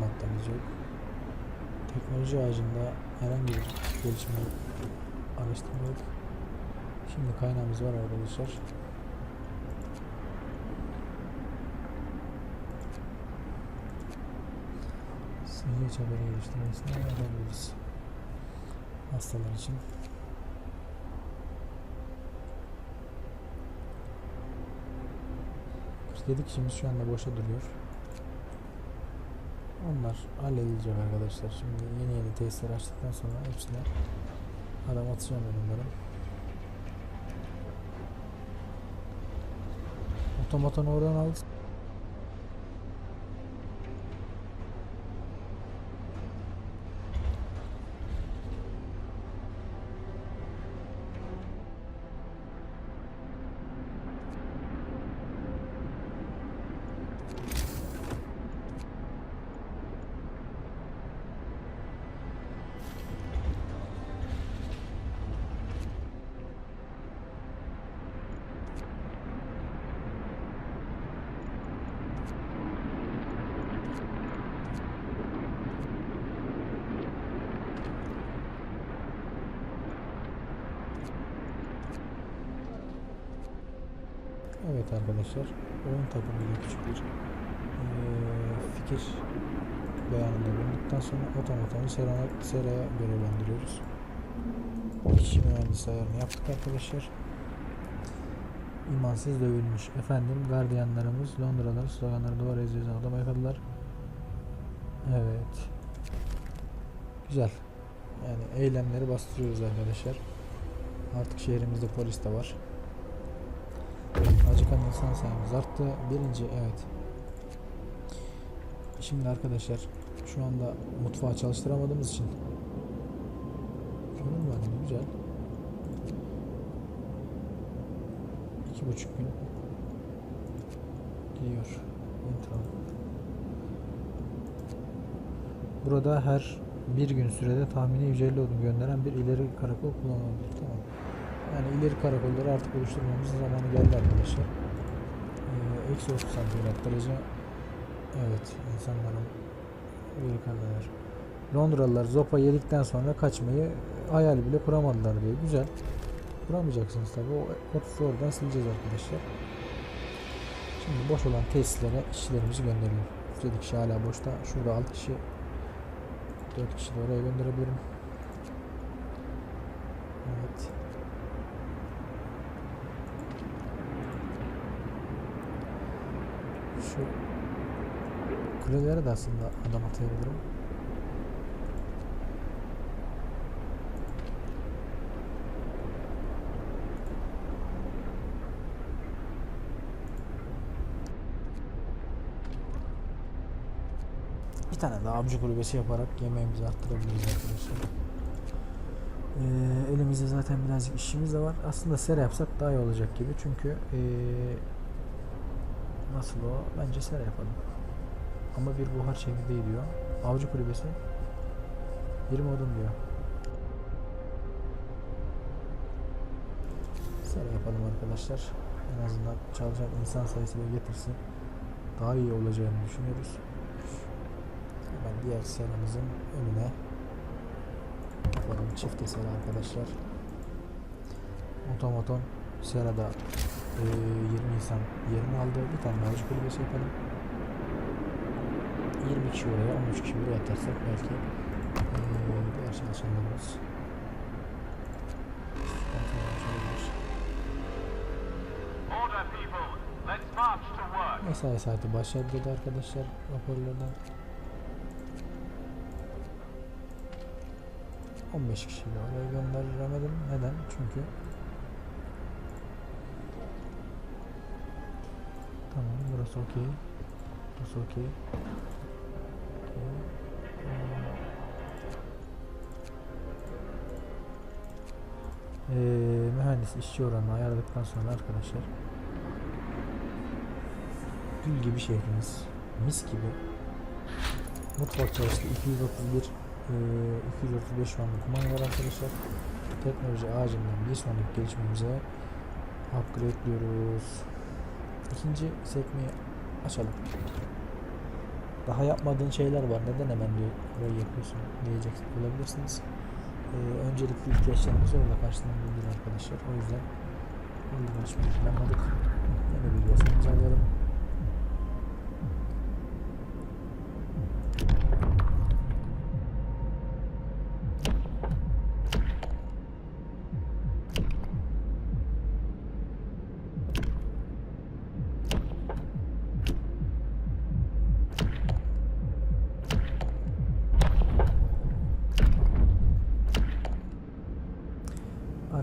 madde'miz yok. Teknoloji ağacında herhangi bir gelişme yok. Şimdi kaynağımız var arkadaşlar. Sıhhiye haberi geliştirmesine yapabiliriz. Hastalar için. Yedi kişimiz şu anda boşa duruyor. Onlar halledilecek arkadaşlar. Şimdi yeni yeni tesisler açtıktan sonra hepsine adam atacağım ben onların. Otomaton oradan al. Arkadaşlar, oyun takımıyla küçük bir eee, fikir beyanında bulunduktan sonra otomatanı seraya, seraya görevlendiriyoruz. Kişi mühendis ayarını yaptık arkadaşlar. İmansız dövülmüş. Efendim gardiyanlarımız Londra'da sloganları duvara yazıyoruz. Adama yakaladılar. Evet. Güzel. Yani eylemleri bastırıyoruz arkadaşlar. Artık şehrimizde polis de var. Acıkan insan sayımız arttı. Birinci evet. Şimdi arkadaşlar şu anda mutfağı çalıştıramadığımız için kömür var mı? Güzel. İki buçuk gün gidiyor. Intro. Burada her bir gün sürede tahmini 150 odun gönderen bir ileri karakol kullanılabilir. Tamam. Yani ileri karakolları artık oluşturmamızın zamanı geldi arkadaşlar. Ee, Eksi 30 santigrat derece. Evet insanların bir kadar. Londralılar zopa yedikten sonra kaçmayı hayal bile kuramadılar diyor. Güzel. Kuramayacaksınız tabi. O kotusu oradan sileceğiz arkadaşlar. Şimdi boş olan tesislere işçilerimizi gönderelim. 7 kişi hala boşta. Şurada 6 kişi 4 kişi de oraya gönderebilirim. Evet. Şu kulelere de aslında adam atayabilirim. Bir tane daha avcı kulübesi yaparak yemeğimizi arttırabiliriz arkadaşlar. Ee, elimizde zaten birazcık işimiz de var. Aslında sera yapsak daha iyi olacak gibi. Çünkü ee, nasıl o? Bence sera yapalım. Ama bir buhar çekirdeği diyor. Avcı kulübesi 20 odun diyor. Sera yapalım arkadaşlar. En azından çalışan insan sayısı da getirsin. Daha iyi olacağını düşünüyoruz. Hemen diğer seramızın önüne yapalım. Çift sera arkadaşlar. Otomaton serada 20 insan yerini aldı. Bir tane avcı kulübesi yapalım. 20 kişi oraya, 13 kişi buraya atarsak belki eee diğer çalışanlarımız. Mesai saati başladı dedi arkadaşlar raporlardan. 15 kişiyi oraya gönderemedim. Neden? Çünkü Burası okey. Burası okey. Okey. Ee, mühendis işçi oranını ayarladıktan sonra arkadaşlar gül gibi şehrimiz mis gibi mutfak çalıştı 231 e, 235 şu anda kumanda var arkadaşlar teknoloji ağacından bir sonraki gelişmemize upgrade diyoruz ikinci sekmeyi açalım daha yapmadığın şeyler var. Neden hemen diyor yapıyorsun diyecek olabilirsiniz. Ee, öncelikli ihtiyaçlarımızı orada karşılanabilir arkadaşlar. O yüzden Yoldan açmayı planladık. Bir yasamızı alalım.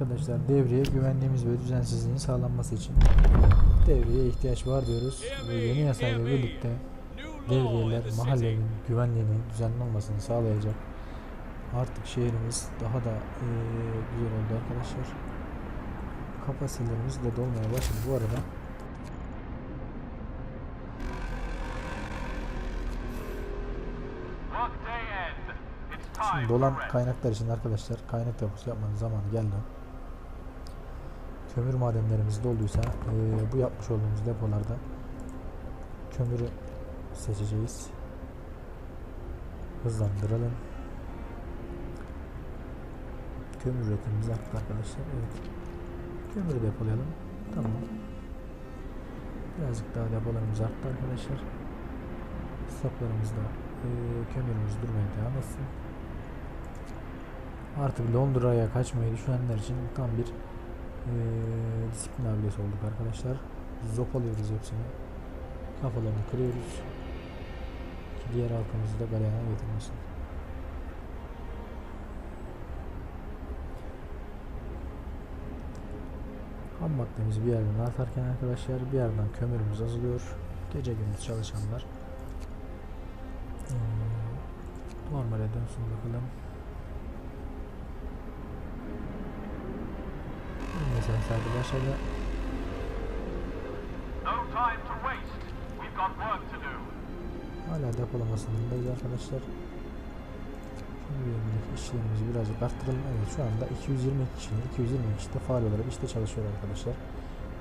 Arkadaşlar devreye güvenliğimiz ve düzensizliğin sağlanması için devreye ihtiyaç var diyoruz ve yeni yasayla birlikte devriyeler mahallenin güvenliğinin düzenli olmasını sağlayacak. Artık şehrimiz daha da eee, güzel oldu arkadaşlar. Kapasitelerimiz de dolmaya başladı bu arada. Şimdi dolan kaynaklar için arkadaşlar kaynak deposu yapmanın zamanı geldi. Kömür madenlerimiz dolduysa eee, bu yapmış olduğumuz depolarda kömürü seçeceğiz. Hızlandıralım. Kömür üretimimiz arttı arkadaşlar. Evet. Kömürü depolayalım. Tamam. Birazcık daha depolarımız arttı arkadaşlar. Stoklarımızda eee kömürümüz durmaya devam etsin. Artık Londra'ya kaçmayı düşünenler için tam bir eee disiplin abidesi olduk arkadaşlar. Zopalıyoruz hepsini. Kafalarını kırıyoruz. Ki diğer halkımızı da galeyana getirmesin. Ham maddemizi bir yerden atarken arkadaşlar bir yerden kömürümüz azalıyor. Gece gündüz çalışanlar. Normale dönsün bakalım. To do. hala depolamasındayız arkadaşlar. Şimdi işçilerimizi birazcık arttıralım. Evet şu anda 220 kişinin 220 kişi de faal olarak işte çalışıyor arkadaşlar.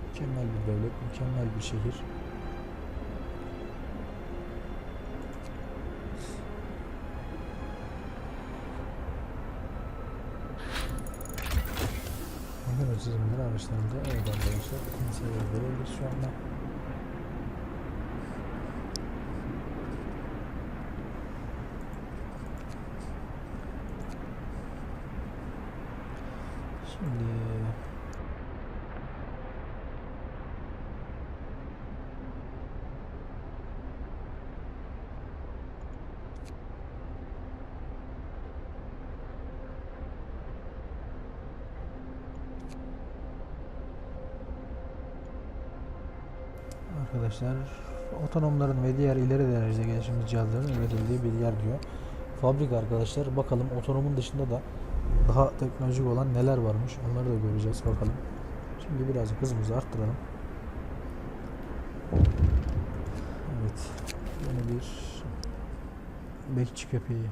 Mükemmel bir devlet, mükemmel bir şehir. Çizimleri araçlarında evet arkadaşlar. Kimseye verebiliriz şu anda. Şimdi arkadaşlar otonomların ve diğer ileri derece gelişmiş cihazların üretildiği bir yer diyor. Fabrika arkadaşlar bakalım otonomun dışında da daha teknolojik olan neler varmış onları da göreceğiz bakalım. Şimdi birazcık hızımızı arttıralım. Evet. Yeni bir bekçi köpeği.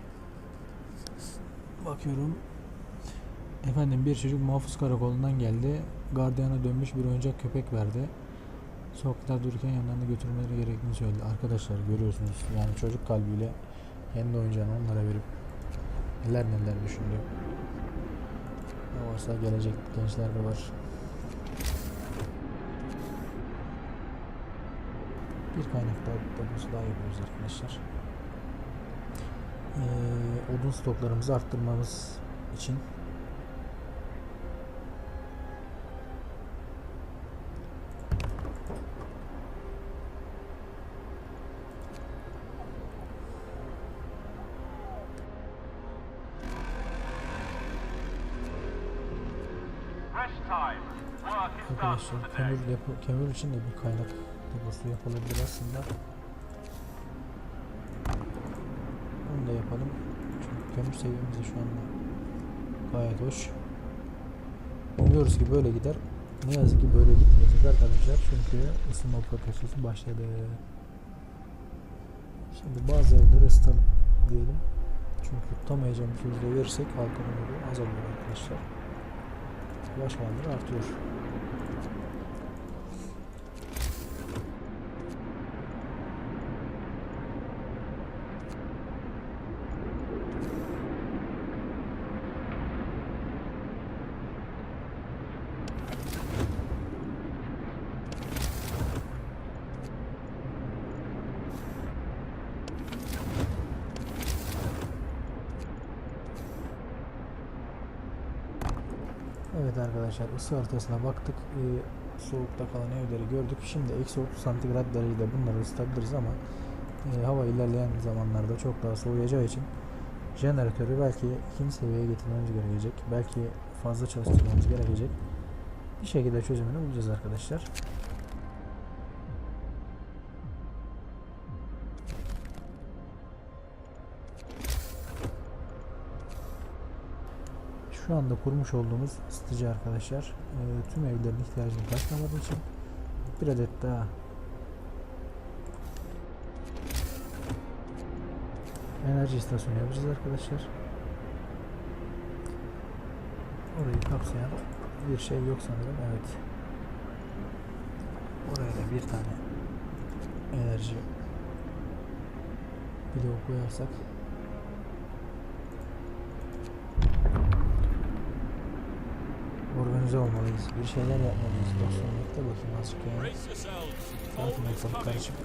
Bakıyorum. Efendim bir çocuk muhafız karakolundan geldi. Gardiyana dönmüş bir oyuncak köpek verdi. Sokakta dururken yanlarına götürmeleri gerektiğini söyledi. Arkadaşlar görüyorsunuz yani çocuk kalbiyle kendi oyuncağını onlara verip neler neler düşündü. Ne varsa gelecek gençler de var. Bir kaynak daha deposu daha yapıyoruz arkadaşlar. Ee, odun stoklarımızı arttırmamız için Arkadaşlar kömür, kömür için de bir kaynak deposu yapılabilir aslında. Onu da yapalım. Çünkü kömür seviyemiz şu anda gayet hoş. Umuyoruz ki böyle gider. Ne yazık ki böyle gitmeyecek arkadaşlar. Çünkü ısınma protestosu başladı. Şimdi bazı evleri ısıtalım diyelim. Çünkü tutamayacağımız sözde verirsek halkın azalıyor arkadaşlar. Ulaşmaları artıyor. Evet arkadaşlar ısı haritasına baktık. Ee, soğukta kalan evleri gördük. Şimdi eksi 30 santigrat derecede bunları ısıtabiliriz ama e, hava ilerleyen zamanlarda çok daha soğuyacağı için jeneratörü belki ikinci seviyeye getirmemiz gerekecek. Belki fazla çalıştırmamız gerekecek. Bir şekilde çözümünü bulacağız arkadaşlar. Şu anda kurmuş olduğumuz ısıtıcı arkadaşlar e, tüm evlerin ihtiyacını karşılamadığı için bir adet daha enerji istasyonu yapacağız arkadaşlar. Orayı kapsayan bir şey yok sanırım. Evet. Oraya da bir tane enerji bloğu koyarsak organize olmalıyız. Bir şeyler yapmalıyız. Dostum bekle bakayım azıcık. Zaten ortalık karışık.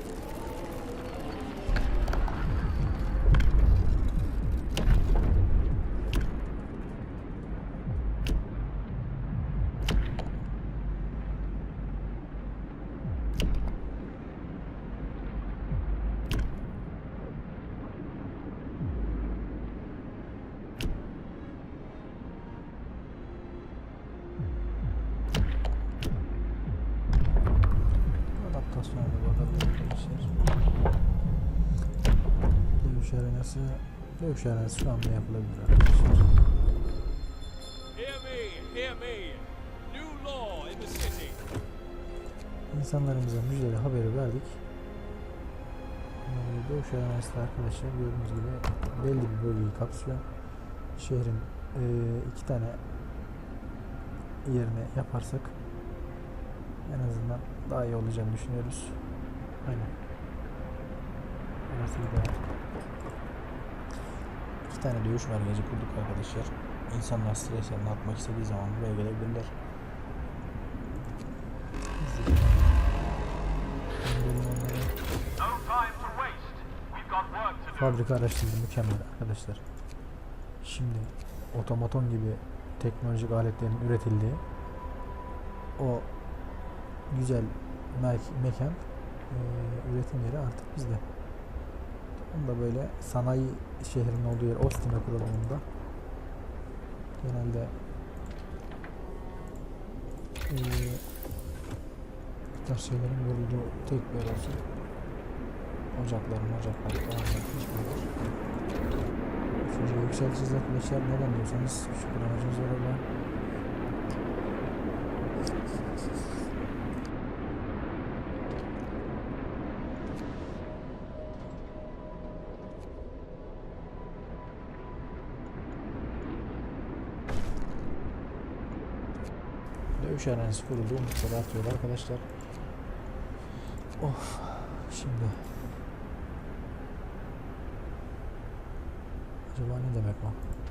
Arenası Dövüş arenası şu anda yapılabilir arkadaşlar. İnsanlarımıza müjdeli haberi verdik. Ee, Dövüş arenası da arkadaşlar gördüğünüz gibi belli bir bölgeyi kapsıyor. Şehrin e, iki tane yerine yaparsak en azından daha iyi olacağını düşünüyoruz. Aynen. Burası ideal. Tane dövüş merkezi kurduk arkadaşlar. İnsanlar streslerini atmak istediği zaman buraya gelebilirler. Fabrika araştırdı mükemmel arkadaşlar. Şimdi otomaton gibi teknolojik aletlerin üretildiği o güzel me- mekan eee, üretim yeri artık bizde. Da böyle sanayi şehrinin olduğu yer Ostim'e kuralım onu da. Genelde eee bu tarz şeylerin vurulduğu tek bir yer olsun. Ocaklar, ocaklar falan hiçbir Üçüncüye yükselteceğiz arkadaşlar. Neden diyorsanız şükür amacımız var orada. Arenası kuruldu. Umutları artıyor arkadaşlar. Of. Şimdi Acaba ne demek o?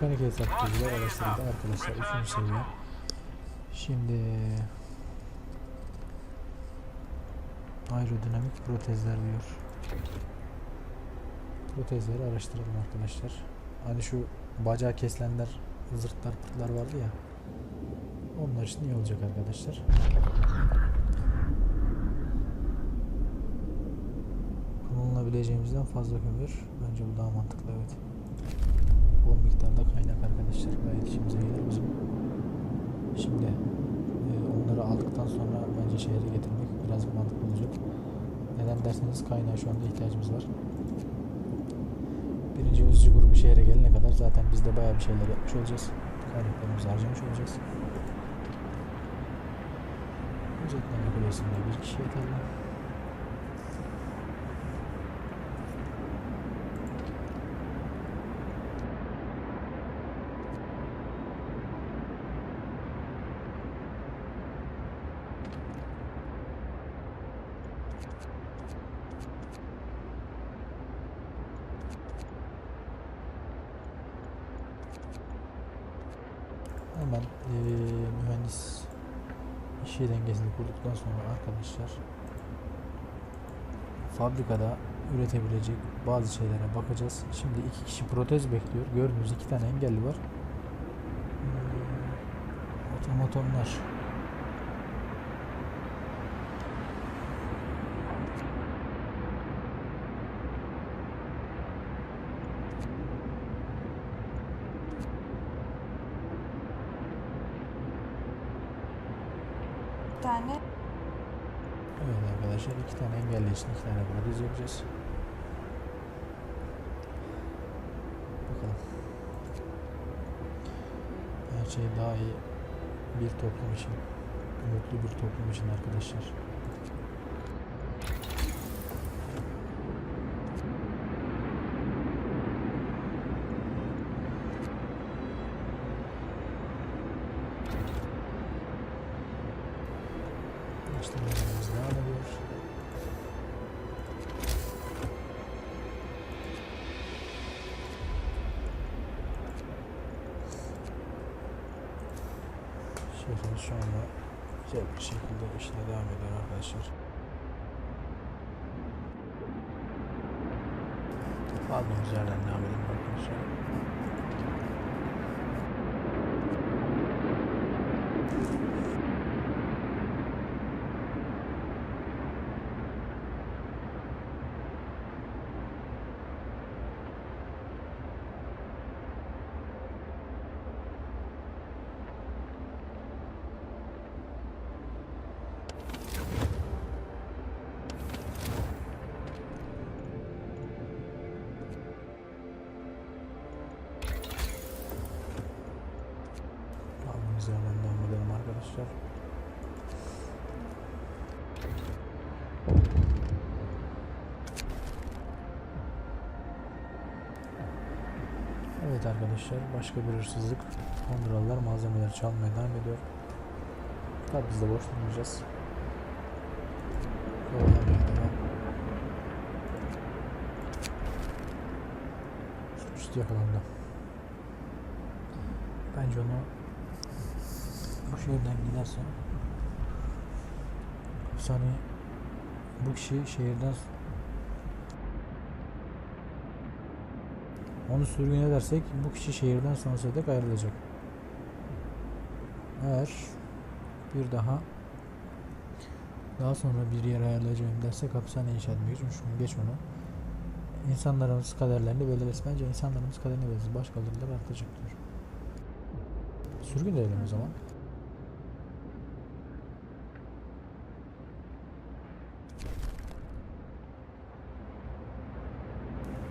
Mekanik hesapçılar araştırıldı arkadaşlar 3. seviye. Şimdi aerodinamik protezler diyor. Protezleri araştıralım arkadaşlar. Hani şu bacağı kesilenler, zırtlar, pırtlar vardı ya. Onlar için iyi olacak arkadaşlar. Kullanabileceğimizden fazla kömür. Bence bu daha mantıklı evet. Bol miktarda kaynak arkadaşlar gayet işimize gelir bizim. Şimdi e, onları aldıktan sonra bence şehre getirmek biraz mantıklı olacak. Neden derseniz kaynağa şu anda ihtiyacımız var. Birinci üzücü grubu şehre gelene kadar zaten biz de bayağı bir şeyler yapmış olacağız. Kaynaklarımızı harcamış olacağız. Özetleme kulesinde bir kişi yeterli. Hemen eee, mühendis işi dengesini kurduktan sonra arkadaşlar fabrikada üretebilecek bazı şeylere bakacağız. Şimdi iki kişi protez bekliyor. Gördüğünüz iki tane engelli var. Hmm, Otomatonlar. Tane Evet arkadaşlar iki tane engelli için iki tane protez yapacağız. Bakalım. Her şey daha iyi bir toplum için, mutlu bir toplum için arkadaşlar. Şehrimiz şu anda güzel bir şekilde işine devam ediyor arkadaşlar. Kaldığımız yerden devam edelim arkadaşlar. Arkadaşlar başka bir hırsızlık. Kondrallar malzemeler çalmaya devam ediyor. Tabi biz de boş durmayacağız. Suçlu yakalandı. Bence onu bu şehirden giderse hapishaneye bu kişi şehirden onu sürgün edersek bu kişi şehirden sonsuza dek ayrılacak. Eğer bir daha daha sonra bir yer ayarlayacağım dersek hapishane inşa etmeye geçmiş. Geç onu. İnsanlarımız kaderlerini belirlesin. Bence insanlarımız kaderini belirlesin. Başkalarıyla artacak diyor. Sürgün edelim o zaman.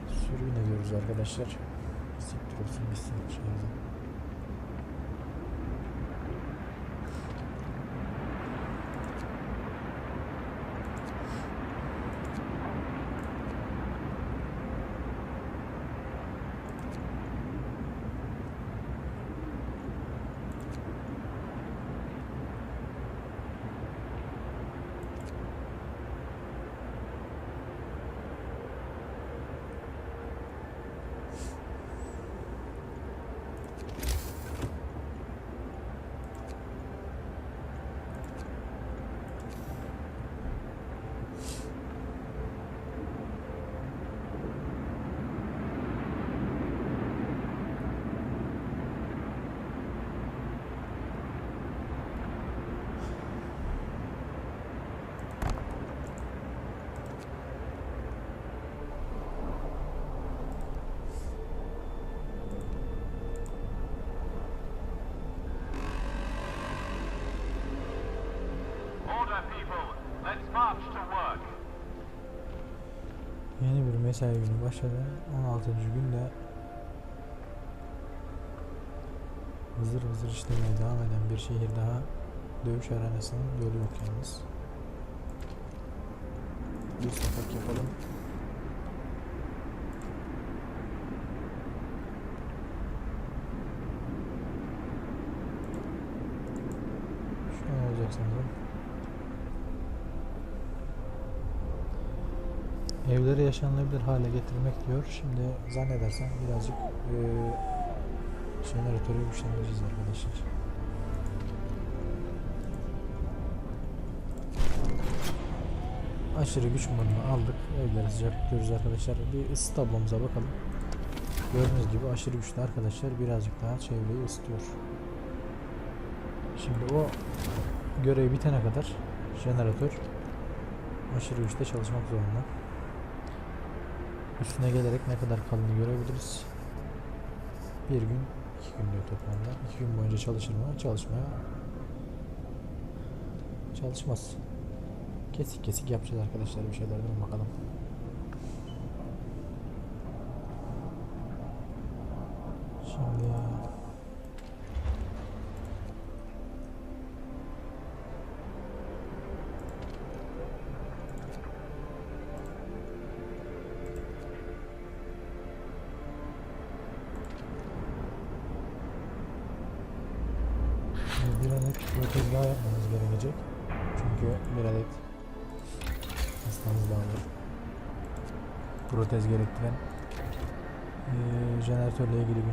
Sürgün ediyoruz arkadaşlar. Siktir olsun gitsin şehirden. Mesai günü başladı. 16. günde vızır vızır işlemeye devam eden bir şehir daha dövüş arenasının yolu yok yalnız. Bir sokak yapalım. Şu an olacak sanırım. Evleri yaşanılabilir hale getirmek diyor. Şimdi zannedersem birazcık eee jeneratörü güçlendireceğiz arkadaşlar. Aşırı güç modunu aldık. Evleri sıcak tutuyoruz arkadaşlar. Bir ısı tablomuza bakalım. Gördüğünüz gibi aşırı güçlü arkadaşlar birazcık daha çevreyi ısıtıyor. Şimdi o görev bitene kadar jeneratör aşırı güçte çalışmak zorunda. Üstüne gelerek ne kadar kaldığını görebiliriz. Bir gün, iki gün diyor toplamda. İki gün boyunca çalışır mı? Çalışmaya çalışmaz. Kesik kesik yapacağız arkadaşlar bir şeylerden bakalım. Şimdi Şimdi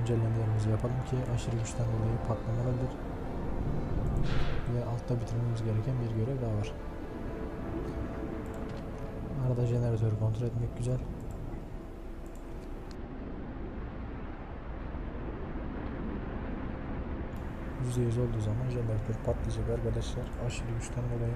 güncellemelerimizi yapalım ki aşırı güçten dolayı patlamalıdır. Ve altta bitirmemiz gereken bir görev daha var. Arada jeneratörü kontrol etmek güzel. %100 olduğu zaman jeneratör patlayacak arkadaşlar. Aşırı güçten dolayı.